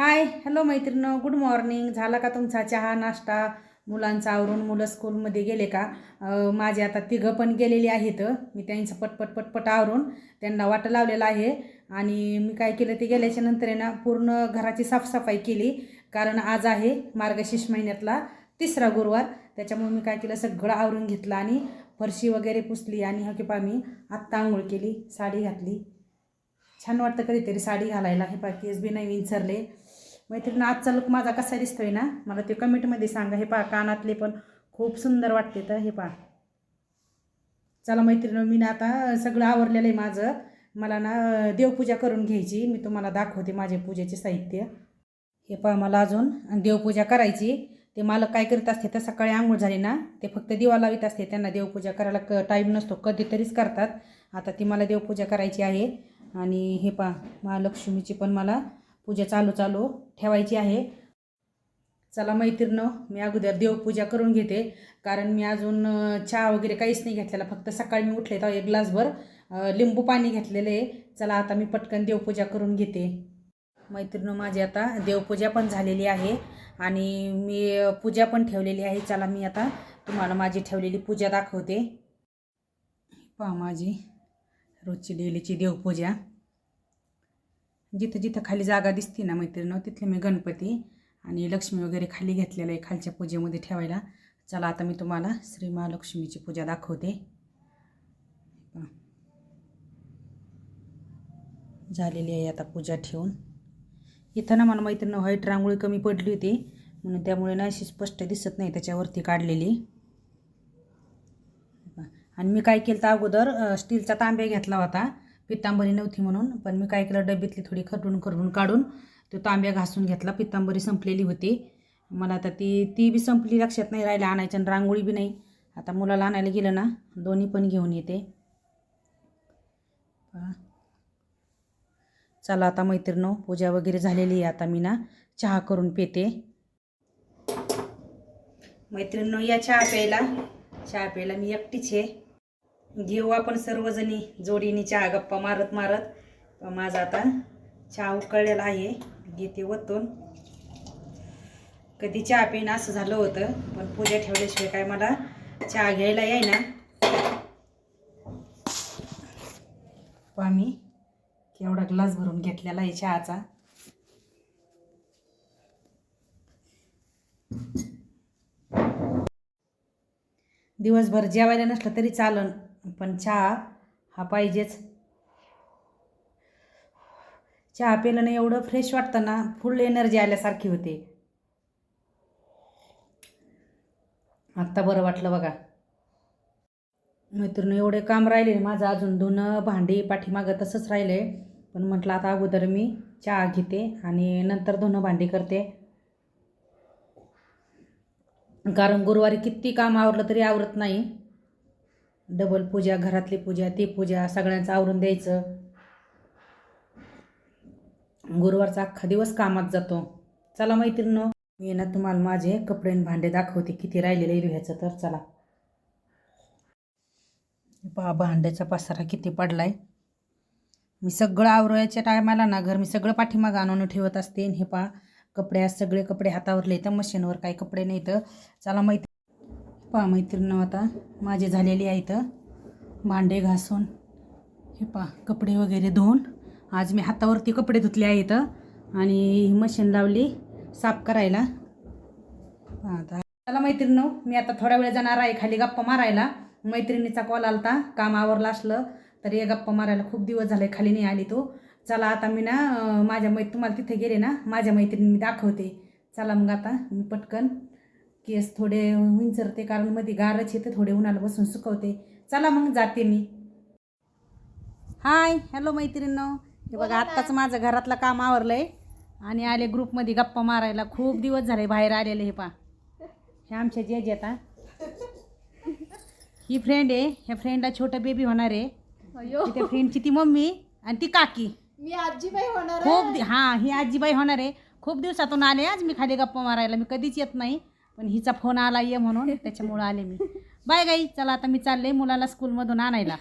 हाय hello मैत्रिणं good morning झाला का तुमचा चहा नाश्ता? मुलांचा आवरून मुलं स्कूलमध्ये गेले का? माझे आता तिघं पण गेलेली आहेत. मी त्यांचं पटपट पटपट आवरून त्यांना वाट लावलेलं आहे. आणि मी काय केलं ते गेल्याच्यानंतर आहे ना पूर्ण घराची साफसफाई केली. कारण आज आहे मार्गशीर्ष महिन्यातला तिसरा गुरुवार. त्याच्यामुळे मी काय केलं सगळं आवरून घेतलं आणि फरशी वगैरे पुसली आणि हा की पा मी आत्ता आंघोळ केली साडी घातली. छान वाटतं कधीतरी साडी घालायला. हे पा केस बी नाही विंचरले मैत्रिणी आजचा लुक माझा कसा दिसतोय ना? मला ते कमेंटमध्ये सांगा. हे पहा कानातले पण खूप सुंदर वाटते तर हे पहा. चला मैत्रिणी मी ना आता सगळं आवरलेलं आहे माझं. मला ना देवपूजा करून घ्यायची. मी तुम्हाला दाखवते माझे पूजेचे साहित्य. हे पहा मला अजून. देवपूजा करायची. ते मालक काय करीत असते तर सकाळी आंघोळ झाली ना ते फक्त दिवा लावित असते. त्यांना देवपूजा करायला क टाईम नसतो. कधीतरीच करतात. आता ती मला देवपूजा करायची आहे. आणि हे पहा महालक्ष्मीची पण मला पूजा चालू चालू ठेवायची आहे. चला मैत्रिणं मी अगोदर देवपूजा करून घेते. कारण मी अजून चहा वगैरे काहीच नाही घेतलेला. फक्त सकाळी मी उठले तर एक ग्लासभर लिंबू पाणी घेतलेलं आहे. चला आता मी पटकन देवपूजा करून घेते. मैत्रिणं माझी आता देवपूजा पण झालेली आहे. आणि मी पूजा पण ठेवलेली आहे. चला मी आता तुम्हाला माझी ठेवलेली पूजा दाखवते. पहा माझी रोजची डेलीची देवपूजा. जिथं जिथं खाली जागा दिसते ना मैत्रिणं तिथले मी गणपती आणि लक्ष्मी वगैरे खाली घेतलेलं आहे खालच्या पूजेमध्ये ठेवायला. चला आता मी तुम्हाला श्री महालक्ष्मीची पूजा दाखवते. झालेली आहे आता पूजा ठेवून. इथं ना मला मैत्रिणी व्हाईट रांगोळी कमी पडली होती म्हणून त्यामुळे ना अशी स्पष्ट दिसत नाही त्याच्यावरती काढलेली. आणि मी काय केलं तर अगोदर स्टीलचा तांब्या घेतला होता. पित्तांबरी नव्हती म्हणून पण मी काय केलं डब्यातली थोडी खरडून खरडून काढून तो तांब्या घासून घेतला. पित्तांबरी संपलेली होती. मला आता ती ती बी संपली लक्षात नाही राहिली आणायची आणि रांगोळी बी नाही. आता मुलाला आणायला गेलं ना दोन्ही पण घेऊन येते. चला आता मैत्रिणो पूजा वगैरे झालेली आहे आता मी ना चहा करून पिते. मैत्रिणींनो या चहा प्यायला. चहा प्यायला मी एकटीच आहे. घेऊ आपण सर्वजणी जोडीने चहा गप्पा मारत मारत. माझा आता चहा उकळलेला आहे. घेते वतून. कधी चहा पिणं असं झालं होतं पण पूजा ठेवल्याशिवाय काय मला चहा घ्यायला याय ना पहा मी केवढा ग्लास भरून घेतलेला आहे चहाचा. दिवसभर जेवायला नसलं तरी चालन. पण चहा हा पाहिजेच. चहा प्यायला ना एवढं फ्रेश वाटतं ना फुल एनर्जी आल्यासारखी होते. आत्ता बरं वाटलं बघा. मैत्रिणी एवढे काम राहिले माझं अजून धुणं भांडी पाठीमागं तसंच राहिलं. आहे पण म्हटलं आता अगोदर मी चहा घेते आणि नंतर धुणं भांडी करते. कारण गुरुवारी किती काम आवरलं तरी आवरत नाही. डबल पूजा घरातली पूजा ती पूजा सगळ्यांचं आवरून द्यायचं. गुरुवारचा अख्खा दिवस कामात जातो. चला मैत्रिणीनो मी ना तुम्हाला माझे कपडे आणि भांडे दाखवते. किती राहिलेले लिहायचं तर चला. पहा भांड्याचा पसारा किती पडलाय. मी सगळं आवरायच्या टायमाला ना घर मी सगळं पाठीमागं आणून ठेवत असते. हे पहा कपडे आज सगळे कपडे हातावरले तर मशीनवर काही कपडे नाही तर चला माहिती पहा मैत्रिणं आता माझे झालेले आहेत भांडे घासून हे पहा कपडे वगैरे धुवून. आज मी हातावरती कपडे धुतले आहेत आणि मशीन लावली साफ करायला. आता. चला मैत्रिणं मी आता थोड्या वेळ जाणार आहे खाली गप्पा मारायला. मैत्रिणीचा कॉल आलता काम आवरला असलं तर हे गप्पा मारायला खूप दिवस झाले खाली नाही आली तो. चला आता मी ना माझ्या मै तुम्हाला तिथे गेले ना माझ्या मैत्रिणी मी दाखवते. चला मग आता मी पटकन केस थोडे विंचरते कारण मध्ये गारच येते थोडे उन्हाला बसून सुकवते. चला मग जाते मी. हाय हॅलो मैत्रिणींनो. हे बघा आत्ताच माझं घरातलं काम आवरलंय. आणि आले ग्रुपमध्ये गप्पा मारायला. खूप दिवस झाले बाहेर आलेले हे पा हे आमच्या जे जे आता ही फ्रेंड आहे. ह्या फ्रेंडला छोटं बेबी होणार आहे. त्या फ्रेंडची ती मम्मी आणि ती काकी. मी आजीबाई होणार खूप हां ही आजीबाई होणार आहे. खूप दिवसातून आले आज मी खाली गप्पा मारायला. मी कधीच येत नाही. पण हिचा फोन आला ये म्हणून त्याच्यामुळं आले मी. बाय गाई चला आता मी चालले मुलाला स्कूलमधून आणायला.